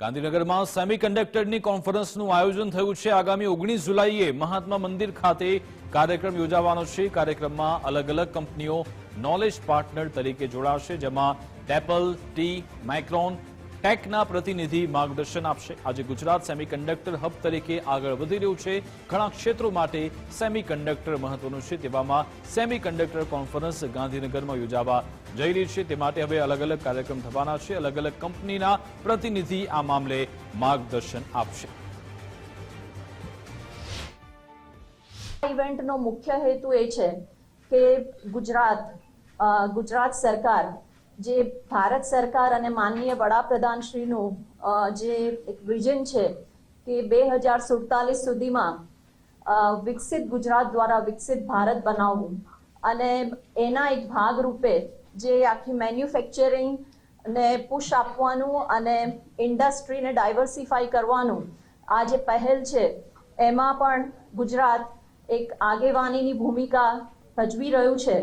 ગાંધીનગરમાં સેમિકન્ડક્ટરની કોન્ફરન્સનું આયોજન થયું છે. આગામી ઓગણીસ જુલાઈએ મહાત્મા મંદિર ખાતે કાર્યક્રમ યોજાવાનો છે. કાર્યક્રમમાં અલગ અલગ કંપનીઓ નોલેજ પાર્ટનર તરીકે જોડાશે, જેમાં ટેપલ ટી માઇક્રોન ટેકના પ્રતિનિધિ માર્ગદર્શન આપશે. આજે ગુજરાત સેમિકન્ડક્ટર હબ તરીકે આગળ વધી રહ્યું છે. ઘણા ક્ષેત્રો માટે સેમિકન્ડક્ટર મહત્વનું છે. તેવામાં સેમિકન્ડક્ટર કોન્ફરન્સ ગાંધીનગરમાં યોજાવા જઈ રહી છે. તે માટે હવે અલગ અલગ કાર્યક્રમ થવાના છે. અલગ અલગ કંપનીના પ્રતિનિધિ આ મામલે માર્ગદર્શન આપશે. ઇવેન્ટનો મુખ્ય હેતુ એ છે કે ગુજરાત ગુજરાત સરકાર જે ભારત સરકાર અને માનનીય વડાપ્રધાનશ્રીનું શ્રીનું જે એક વિઝન છે કે બે હજાર સુડતાલીસ સુધીમાં વિકસિત ગુજરાત દ્વારા વિકસિત ભારત બનાવવું. અને એના એક ભાગરૂપે જે આખી મેન્યુફેક્ચરિંગ ને પુશ આપવાનું અને ઇન્ડસ્ટ્રીને ડાયવર્સિફાઈ કરવાનું આ જે પહેલ છે, એમાં પણ ગુજરાત એક આગેવાનીની ભૂમિકા ભજવી રહ્યું છે.